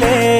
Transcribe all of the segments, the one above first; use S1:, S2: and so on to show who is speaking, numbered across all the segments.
S1: dile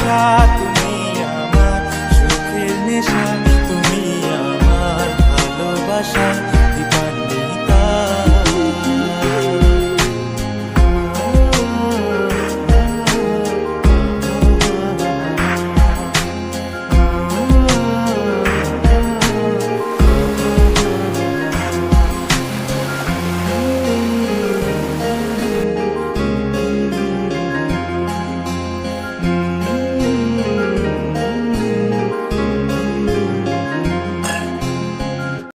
S1: আশা তুমি আমার তুমি আমার ভালোবাসা